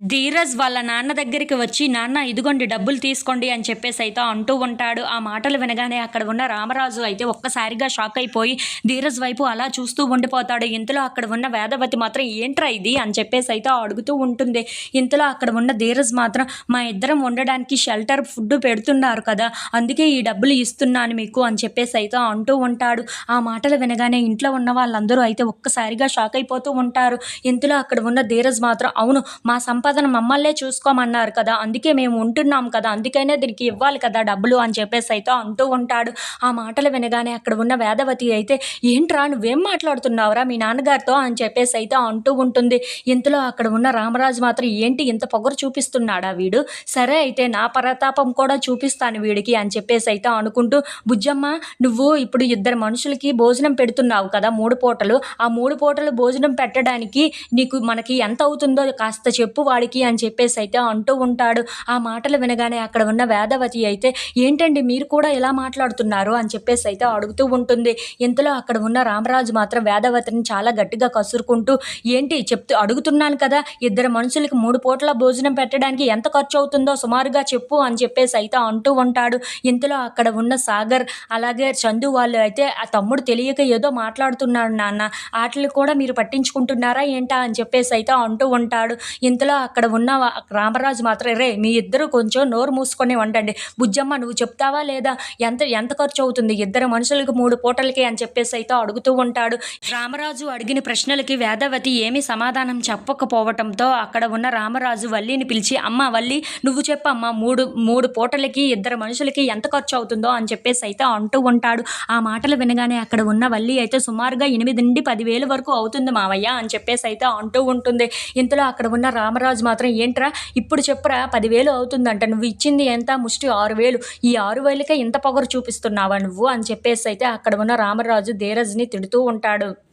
ధీరజ్ వాళ్ళ నాన్న దగ్గరికి వచ్చి నాన్న ఇదిగోండి డబ్బులు తీసుకోండి అని చెప్పేసి అయితే అంటూ ఉంటాడు. ఆ మాటలు వినగానే అక్కడ ఉన్న రామరాజు అయితే ఒక్కసారిగా షాక్ అయిపోయి ధీరజ్ వైపు అలా చూస్తూ ఉండిపోతాడు. ఇంతలో అక్కడ ఉన్న వేదవతి మాత్రం ఏంట్రా ఇది? అని చెప్పేసి అయితే అడుగుతూ ఉంటుంది. ఇంతలో అక్కడ ఉన్న ధీరజ్ మాత్రం మా ఇద్దరం ఉండడానికి షెల్టర్ ఫుడ్ పెడుతున్నారు కదా అందుకే ఈ డబ్బులు ఇస్తున్నాను మీకు అని చెప్పేసి అయితే అంటూ ఉంటాడు. ఆ మాటలు వినగానే ఇంట్లో ఉన్న వాళ్ళందరూ అయితే ఒక్కసారిగా షాక్ అయిపోతూ ఉంటారు. ఇంతలో అక్కడ ఉన్న ధీరజ్ మాత్రం అవును మా సంపాదన మమ్మల్నే చూసుకోమన్నారు కదా అందుకే మేము ఉంటున్నాం కదా అందుకనే దీనికి ఇవ్వాలి కదా డబ్బులు అని చెప్పేసి అయితే అంటూ ఉంటాడు. ఆ మాటలు వినగానే అక్కడ ఉన్న వేదవతి అయితే ఏంట్రా నువ్వేం మాట్లాడుతున్నావురా మీ నాన్నగారితో? అని చెప్పేసి అయితే అంటూ ఉంటుంది. ఇంతలో అక్కడ ఉన్న రామరాజు మాత్రం ఏంటి ఇంత పొగరు చూపిస్తున్నాడా వీడు? సరే అయితే నా పరతాపం కూడా చూపిస్తాను వీడికి అని చెప్పేసి అయితే అనుకుంటూ బుజ్జమ్మ నువ్వు ఇప్పుడు ఇద్దరు మనుషులకి భోజనం పెడుతున్నావు కదా మూడు పూటలు. ఆ మూడు పూటలు భోజనం పెట్టడానికి నీకు మనకి ఎంత అవుతుందో కాస్త చెప్పు వాడికి అని చెప్పేసి అయితే అంటూ ఉంటాడు. ఆ మాటలు వినగానే అక్కడ ఉన్న వేదవతి అయితే ఏంటండి మీరు కూడా ఇలా మాట్లాడుతున్నారు? అని చెప్పేసి అయితే అడుగుతూ ఉంటుంది. ఇంతలో అక్కడ ఉన్న రామరాజు మాత్రం వేదవతిని చాలా గట్టిగా కసురుకుంటూ ఏంటి చెప్తూ అడుగుతున్నాను కదా ఇద్దరు మనుషులకి మూడు పూటల భోజనం పెట్టడానికి ఎంత ఖర్చు అవుతుందో సుమారుగా చెప్పు అని చెప్పేసి అయితే అంటూ ఉంటాడు. ఇంతలో అక్కడ ఉన్న సాగర్ అలాగే చందు వాళ్ళు అయితే ఆ తమ్ముడు తెలియక ఏదో మాట్లాడుతున్నాడు నాన్న ఆటలు కూడా మీరు పట్టించుకుంటున్నారా ఏంటా? అని చెప్పేసి అయితే అంటూ ఉంటాడు. ఇంతలో అక్కడ ఉన్న రామరాజు మాత్రం రే మీ ఇద్దరు కొంచెం నోరు మూసుకొని వండండి. బుజ్జమ్మ నువ్వు చెప్తావా లేదా? ఎంత ఎంత ఖర్చు అవుతుంది? ఇద్దరు మనుషులకు మూడు పూటలకి అని చెప్పేసి అయితే అడుగుతూ ఉంటాడు. రామరాజు అడిగిన ప్రశ్నలకి వేదవతి ఏమీ సమాధానం చెప్పకపోవటంతో అక్కడ ఉన్న రామరాజు వల్లిని పిలిచి అమ్మ వల్లి నువ్వు చెప్పమ్మా మూడు మూడు పూటలకి ఇద్దరు మనుషులకి ఎంత ఖర్చు అవుతుందో? అని చెప్పేసి అయితే అంటూ ఉంటాడు. ఆ మాటలు వినగానే అక్కడ ఉన్న వల్లి అయితే సుమారుగా ఎనిమిది నుండి పదివేలు వరకు అవుతుంది మావయ్య అని చెప్పేసి అయితే అంటూ ఉంటుంది. ఇంతలో అక్కడ ఉన్న రామరాజు మాత్రం ఏంట్రా? ఇప్పుడు చెప్పరా పదివేలు అవుతుందంట. నువ్వు ఇచ్చింది ఎంత? ముష్టి ఆరు వేలు ఈ ఆరు వేలకే ఇంత పొగరు చూపిస్తున్నావా నువ్వు? అని చెప్పేసి అయితే అక్కడ ఉన్న రామరాజు ధీరజ్ని తిడుతూ ఉంటాడు.